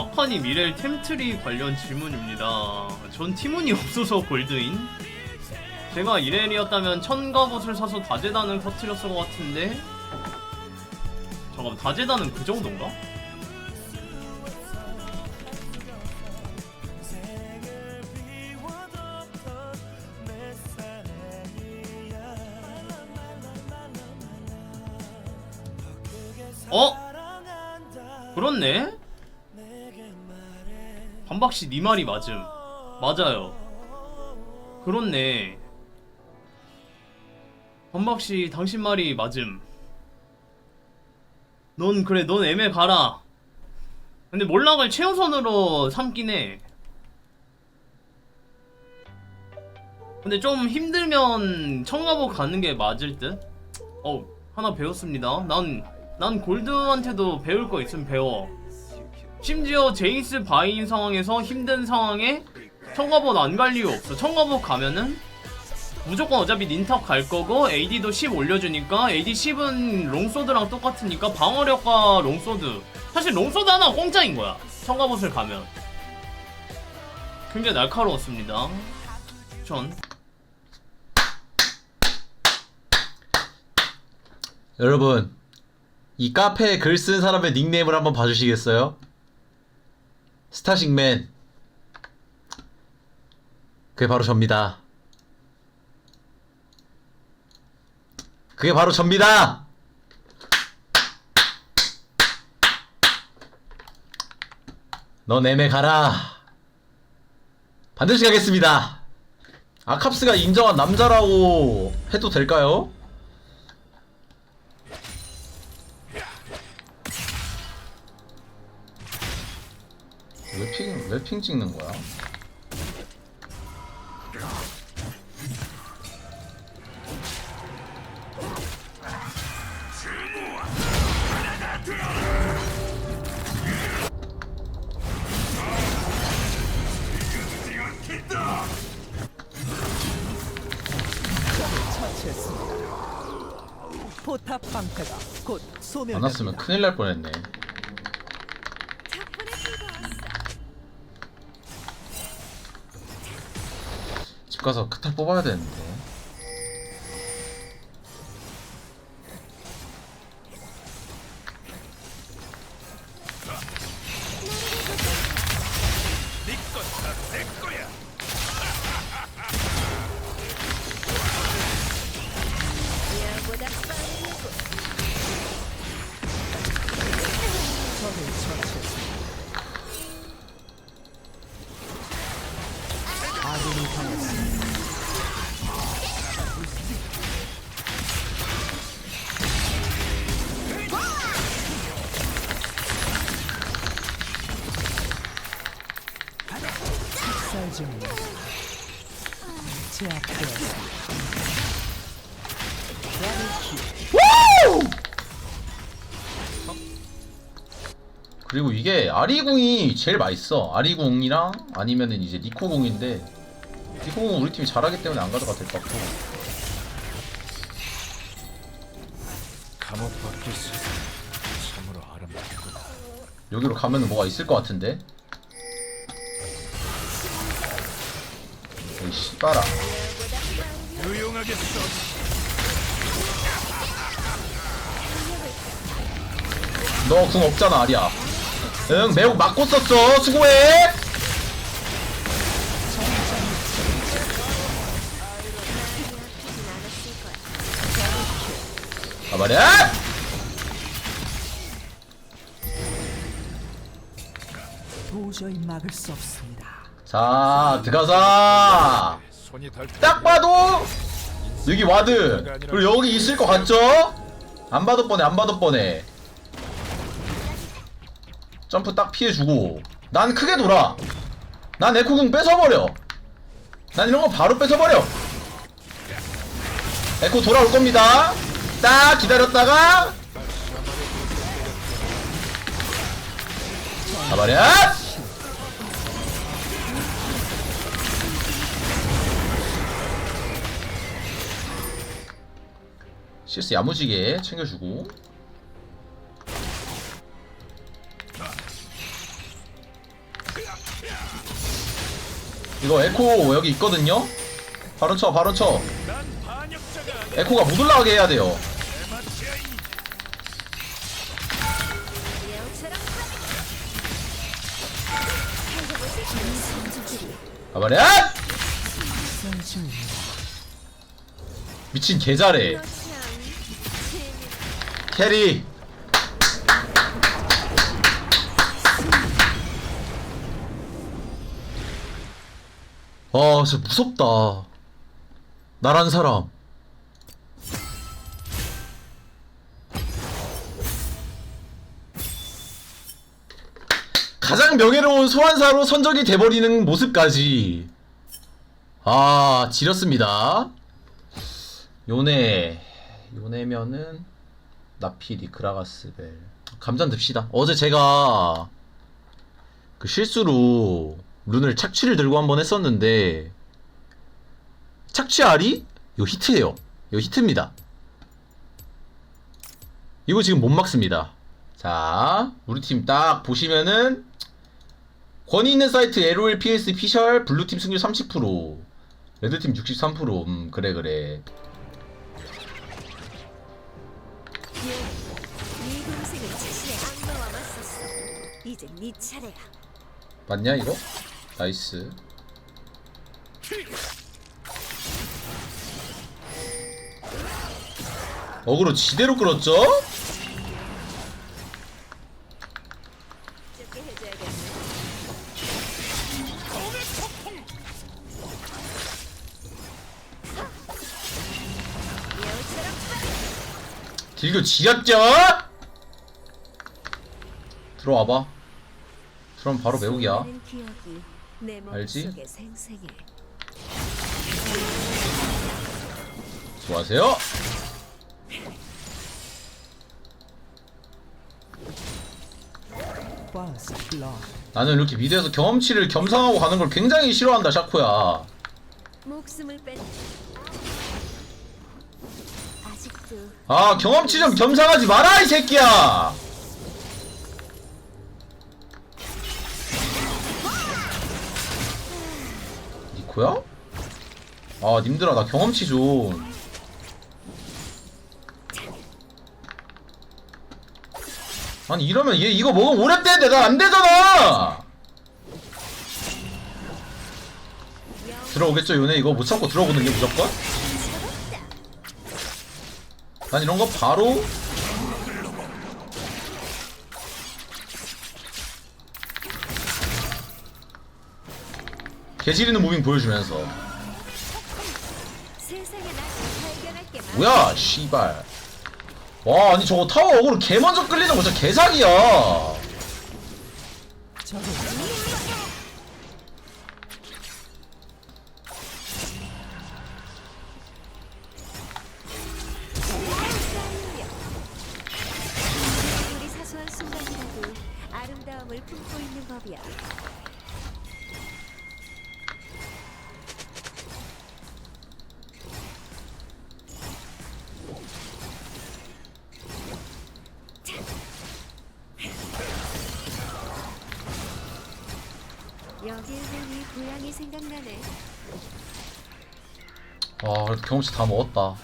박판이 미래의 템트리 관련 질문입니다. 전 티문이 없어서 골드인? 제가 이렐이었다면 천갑옷을 사서 다재단을 터트렸을 것 같은데 잠깐 다재단은 그 정도인가? 반박씨 네 말이 맞음? 맞아요. 그렇네. 반박씨 당신 말이 맞음. 넌 그래 넌 애매 가라. 근데 몰락을 최우선으로 삼긴 해. 근데 좀 힘들면 청가복 가는 게 맞을 듯? 어 하나 배웠습니다. 난, 난 골드한테도 배울 거 있으면 배워 심지어 제이스 바인 상황에서 힘든 상황에 청가복 안갈 이유 없어. 청가복 가면은 무조건 어차피 닌탑 갈 거고 AD도 10 올려주니까 AD 10은 롱소드랑 똑같으니까 방어력과 롱소드. 사실 롱소드 하나 공짜인 거야. 청가봇을 가면. 굉장히 날카로웠습니다. 전. 여러분 이 카페에 글 쓴 사람의 닉네임을 한번 봐주시겠어요? 스타식맨. 그게 바로 접니다. 그게 바로 접니다. 넌 애매 가라. 반드시 가겠습니다. 아캅스가 인정한 남자라고 해도 될까요? 왜 핑, 찍는 거야? 포탑 방패가 곧 안. 왔으면 큰일 날 뻔했네. 집 가서 크탈 뽑아야 되는데. 살. 제압되었습니다. 그리고 이게 아리궁이 제일 맛있어. 아리궁이랑 아니면은 이제 니코궁인데 니코궁은 우리 팀이 잘하기 때문에 안 가져가도 될 것 같고. 감옥 세상 참으로 아름답구나. 여기로 가면은 뭐가 있을 것 같은데. 유용하게 써. 너궁 없잖아 아리야. 응 매우 맞고 썼어. 수고해. 가봐라. 도저히 막을 수 없습니다. 자 들어가자. 딱 봐도 여기 와드. 그리고 여기 있을 것 같죠? 안 봐도 뻔해 안 봐도 뻔해. 점프 딱 피해주고. 난 크게 돌아. 난 에코궁 뺏어버려. 난 이런 거 바로 뺏어버려. 에코 돌아올 겁니다. 딱 기다렸다가. 가버려 CS 야무지게 챙겨주고 이거 에코 여기 있거든요 바로 쳐 바로 쳐. 에코가 못 올라가게 해야 돼요 가버려. 미친 개 잘해 너참 재밌 캐리. 아 진짜 무섭다. 나란 사람. 가장 명예로운 소환사로 선적이 돼버리는 모습까지. 아 지렸습니다. 요네. 요네면은 나피리 그라가스벨. 감잔 듭시다. 어제 제가 그 실수로 룬을 착취를 들고 한번 했었는데 착취 알이 이거 히트예요. 이거 히트입니다. 이거 지금 못 막습니다. 자 우리 팀 딱 보시면은 권위 있는 사이트 LOL PS 피셜 블루팀 승률 30% 레드팀 63% 음, 그래 그래 네 동생은 자신의 악마와 맞섰어. 이제 네 차례야. 맞냐 이거? 나이스 어그로 지대로 끌었죠? 딜교 지렸죠? 들어와봐 그럼 바로 매우기야 알지? blood. 나는 이렇게 미드에서 경험치를 겸상하고 가는 걸 굉장히 싫어한다 샤코야 목숨을 뺀. 아 경험치 좀 겸상하지 마라 이 새끼야. 니코야? 아 님들아 나 경험치 좀. 아니 이러면 얘 이거 먹으면 오랫되는데 난 안되잖아. 들어오겠죠 요네? 이거 못 참고 들어오거든요 무조건 난 이런 거 바로 개지리는 무빙 보여주면서. 뭐야 씨발. 와 아니 저거 타워 어그로 개 먼저 끌리는 거 진짜 개사기야 보니 고향이 생각나네. 와 그래도 경험치 다 먹었다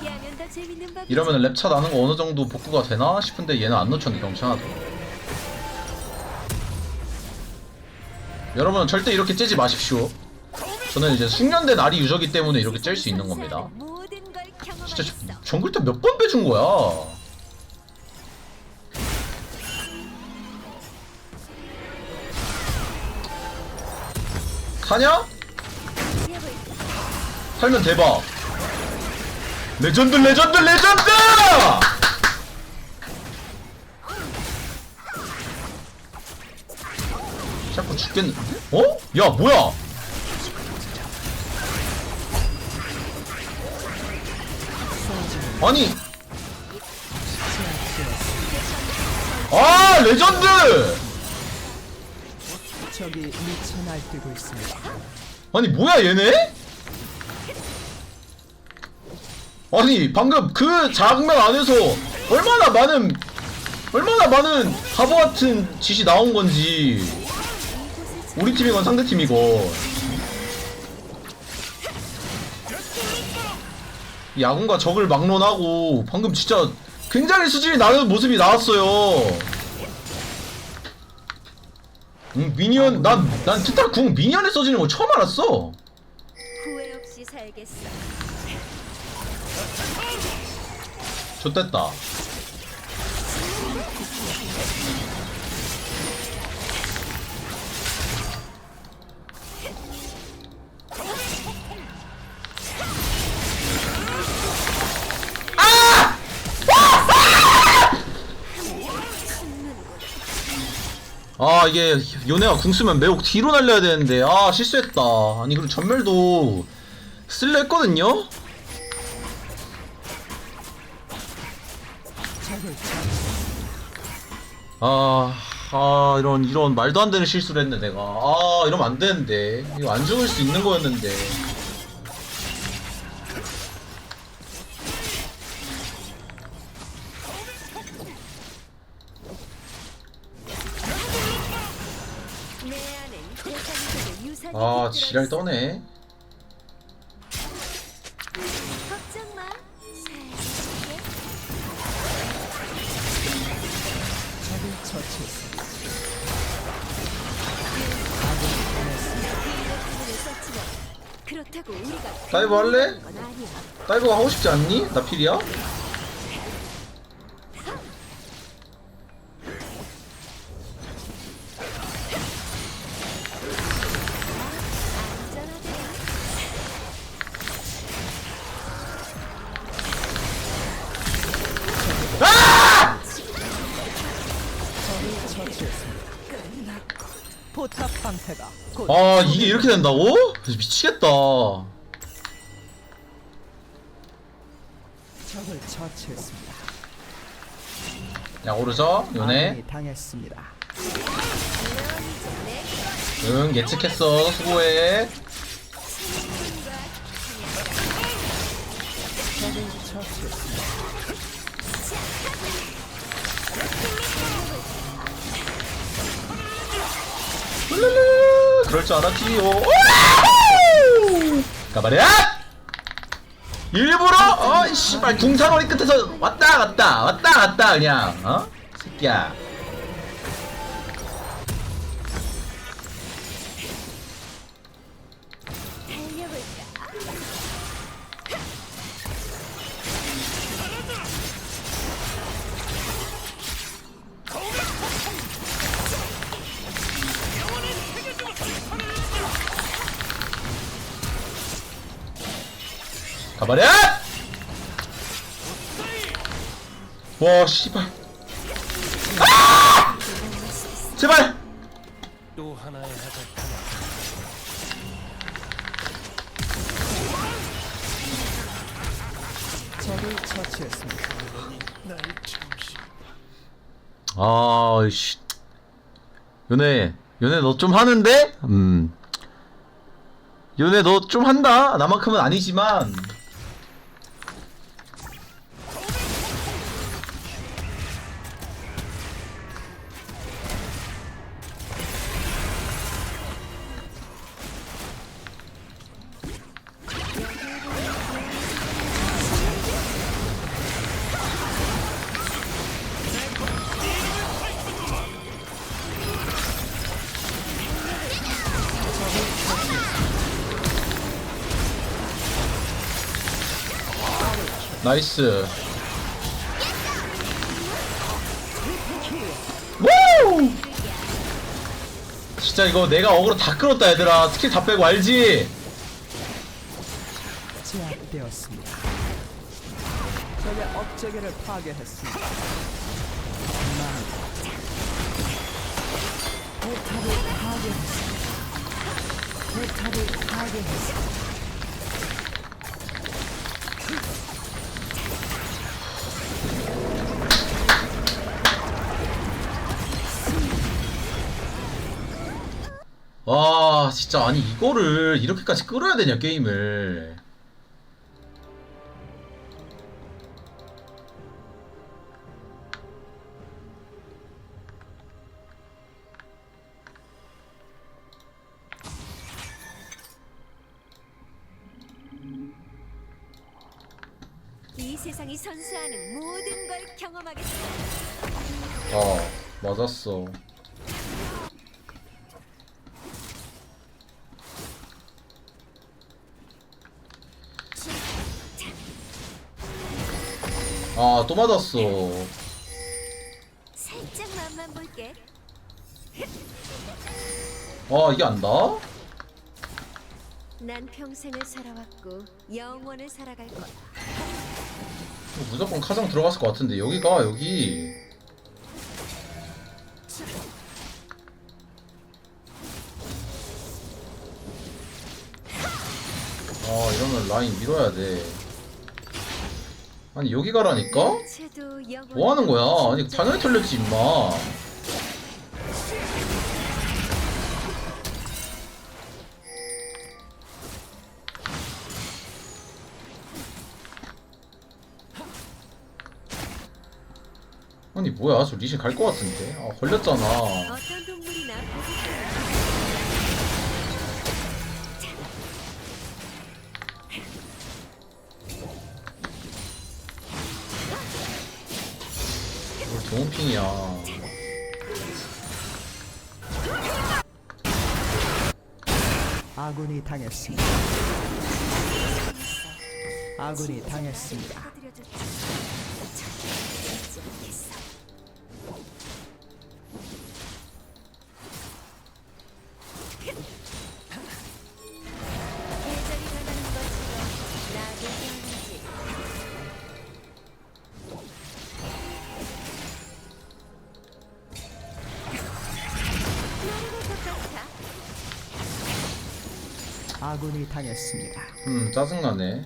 피하면 더 재밌는 법. 이러면 랩차 나는 거 어느 정도 복구가 되나 싶은데 얘는 안 놓쳤네 경험치 하나도 여러분은 절대 이렇게 째지 마십시오 저는 이제 숙련된 아리 유저기 때문에 이렇게 짤 수 있는 겁니다 모든 걸 진짜 경험했어. 정글 때 몇 번 빼준 거야 사냐? 살면 대박 레전드 레전드 레전드 자꾸 죽겠는데? 어? 야 뭐야 아니 아 레전드 적이 미쳐 날뛰고 있습니다. 아니 뭐야 얘네? 아니 방금 그 장면 안에서 얼마나 많은 얼마나 많은 바보 같은 짓이 나온 건지 우리 팀이건 상대 팀이건 이 야군과 적을 막론하고 방금 진짜 굉장히 수준이 나는 모습이 나왔어요. 음, 미니언 난난 트타 궁 미니언에 써지는 거 처음 알았어. 후회 없이 살겠어. 좋됐다. 아 이게 요네가 궁 쓰면 매혹 뒤로 날려야 되는데 아 실수했다. 아니 그리고 전멸도 쓸려 했거든요. 아, 아 이런 이런 말도 안 되는 실수를 했네 내가. 아 이러면 안 되는데. 이거 안 죽을 수 있는 거였는데 아 지랄. 떠네 다이브 할래? 다이브 하고 싶지 않니? 나 필이야? 이렇게 된다고? 미치겠다 적을 처치했습니다. 야 오르죠 요네 아군이 당했습니다. 응 예측했어 수고해 적을 처치했습니다. 그럴 줄 알았지요! 가봐라 일부러 어이 씨발 궁상어리 끝에서 왔다 갔다 왔다 갔다 그냥 어? 새끼야 와 씨발. 아! 제발! 또 하나의 해적 적을 처치했습니다. 아이씨. 연애 연애 너 좀 하는데? 음. 연애 너 좀 한다. 나만큼은 아니지만 나이스 우! 진짜 이거 내가 어그로 다 끌었다 얘들아 스킬 다 빼고 알지? 제압되었습니다. 적의 업체계를 파괴했습니다. 난 포탑을 파괴했습니다. 포탑을 파괴했습니다. 진짜 아니 이거를 이렇게까지 끌어야 되냐 게임을 이 세상이 선수하는 모든 걸 경험하겠어. 아 맞았어 또 맞았어 살짝 맛만 볼게. 아 이게 안다? 난 평생을 살아왔고 영원을 살아갈 거야. 무조건 카정 들어갔을 것 같은데 여기가 여기 아 이러면 라인 밀어야 돼 아니 여기 가라니까? 뭐 하는 거야? 아니 당연히 털렸지 임마 아니 뭐야 저 리신 갈 것 같은데 아 걸렸잖아 아군이 당했습니다. 아군이 당했습니다. 당했습니다. 음 짜증나네.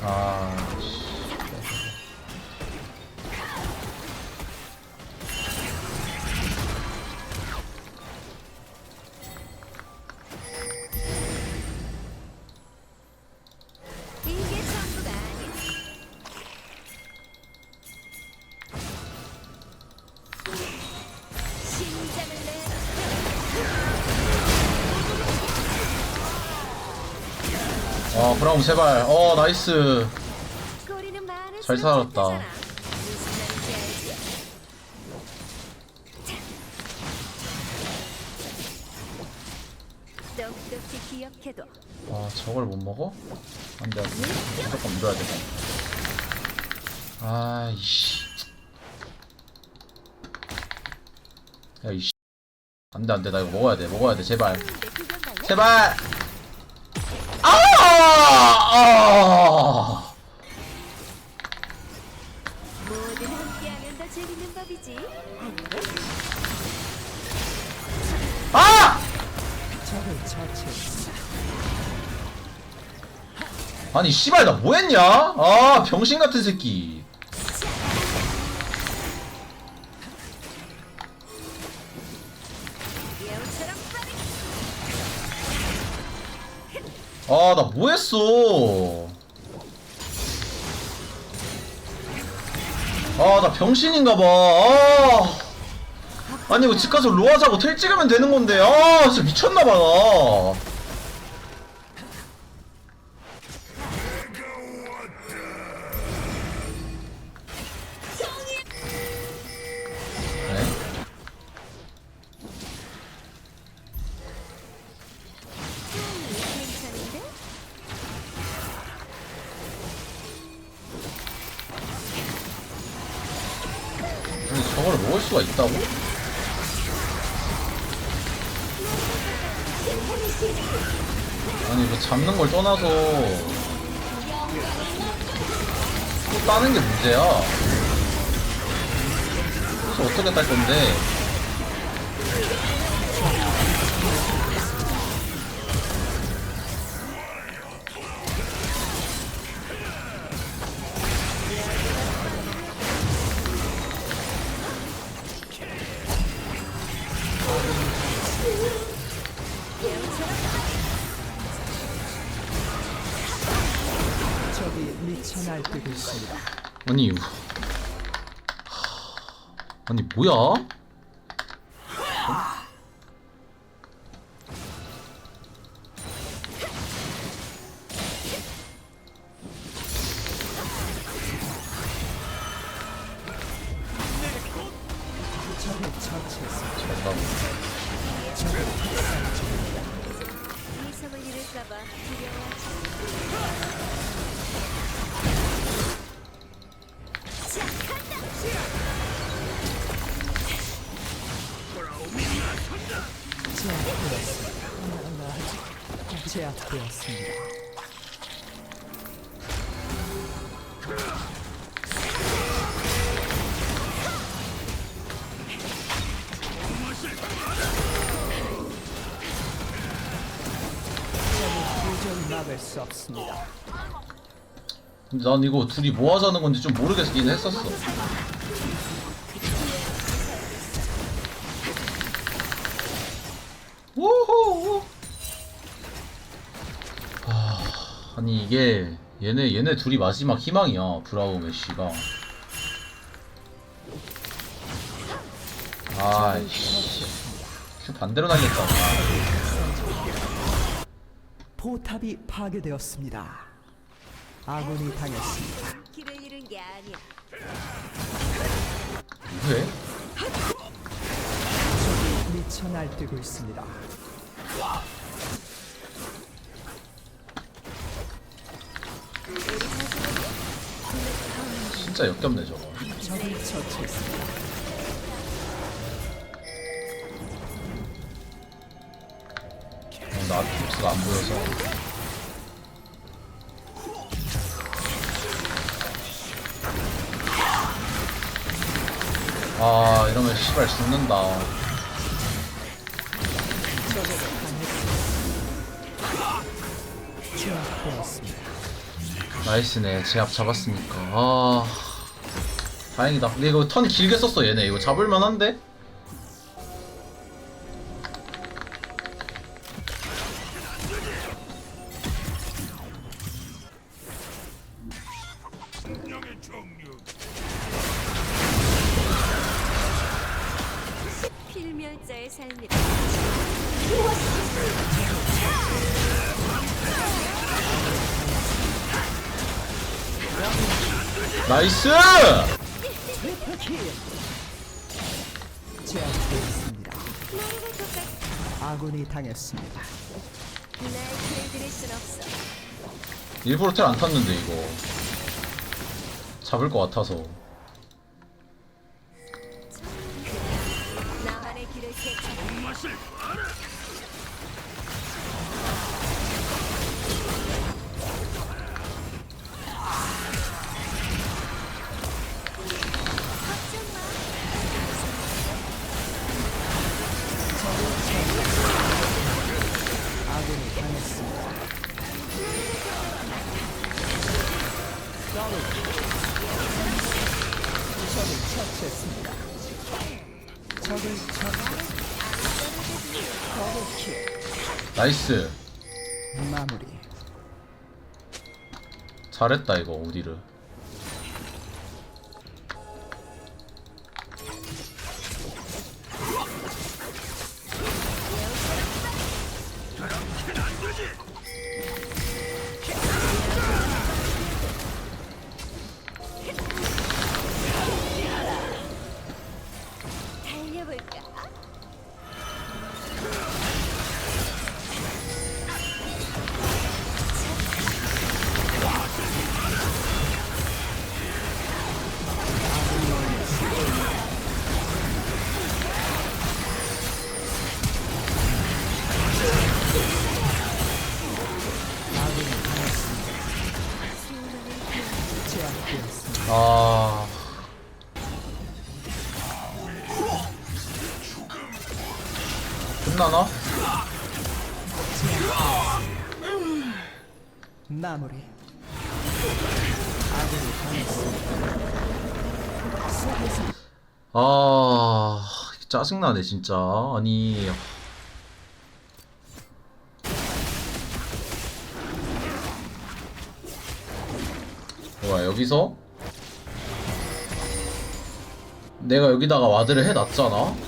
아 브라움 제발. 어 나이스. 잘 살았다. 아 저걸 못 먹어? 안돼 안돼. 무조건 밀어야 돼 아이씨. 야 이씨. 안돼 안돼. 나 이거 먹어야 돼 먹어야 돼. 제발? 제발! 아! 아! 아! 아니 씨발 나 뭐했냐? 아 병신 같은 새끼 아 나 뭐했어? 아 나 병신인가봐. 아. 아니 이거 집 가서 로아자고 텔 찍으면 되는 건데. 아 진짜 미쳤나봐 나 어떻게 딸 건데 뭐야? 제압되었습니다. 난 이거 둘이 뭐 하자는 건지 좀 모르겠긴 했었어 이게 얘네 얘네 둘이 마지막 희망이야 브라우 메시가 아이씨 큐 반대로 날렸다 포탑이 파괴되었습니다. 아군이 당했습니다. 길을 잃은 게 아니야. 왜? 미쳐 날뛰고 있습니다. 진짜 역겹네 저거. 어, 나 픽스가 안 보여서 아 이러면 씨발 죽는다 제압되었습니다. 나이스네. 제압 잡았으니까. 아 다행이다. 근데 이거 턴 길게 썼어 얘네. 이거 잡을만 한데? 아군이 당했습니다. 날 길을 들일 순 없어. 일부러 텔 안 탔는데 이거 잡을 것 같아서 나만의 길을 개척. 나이스 마무리. 잘했다 이거 우디르 끝나나? 마무리. 아 짜증나네 진짜 아니 좋아 여기서 내가 여기다가 와드를 해놨잖아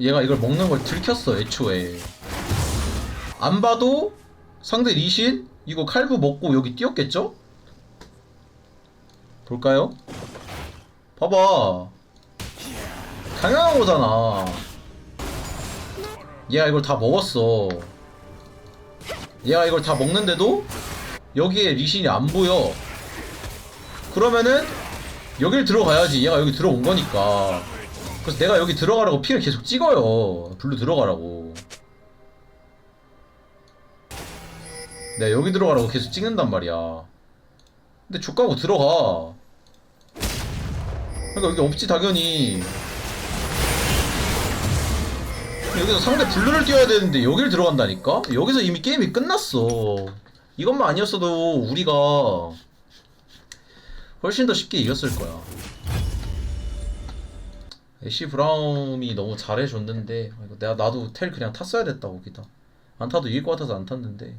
얘가 이걸 먹는 걸 들켰어 애초에. 안 봐도 상대 리신? 이거 칼부 먹고 여기 뛰었겠죠? 볼까요? 봐봐. 당연한 거잖아. 얘가 이걸 다 먹었어. 얘가 이걸 다 먹는데도 여기에 리신이 안 보여. 그러면은 여길 들어가야지. 얘가 여기 들어온 거니까 그래서 내가 여기 들어가라고 피를 계속 찍어요. 블루 들어가라고. 내가 여기 들어가라고 계속 찍는단 말이야. 근데 족가고 들어가. 그러니까 여기 없지 당연히. 여기서 상대 블루를 뛰어야 되는데 여길 들어간다니까? 여기서 이미 게임이 끝났어. 이것만 아니었어도 우리가 훨씬 더 쉽게 이겼을 거야 애쉬 브라움이 너무 잘해줬는데 내가 나도 텔 그냥 탔어야 됐다 거기다. 안 타도 이길 것 같아서 안 탔는데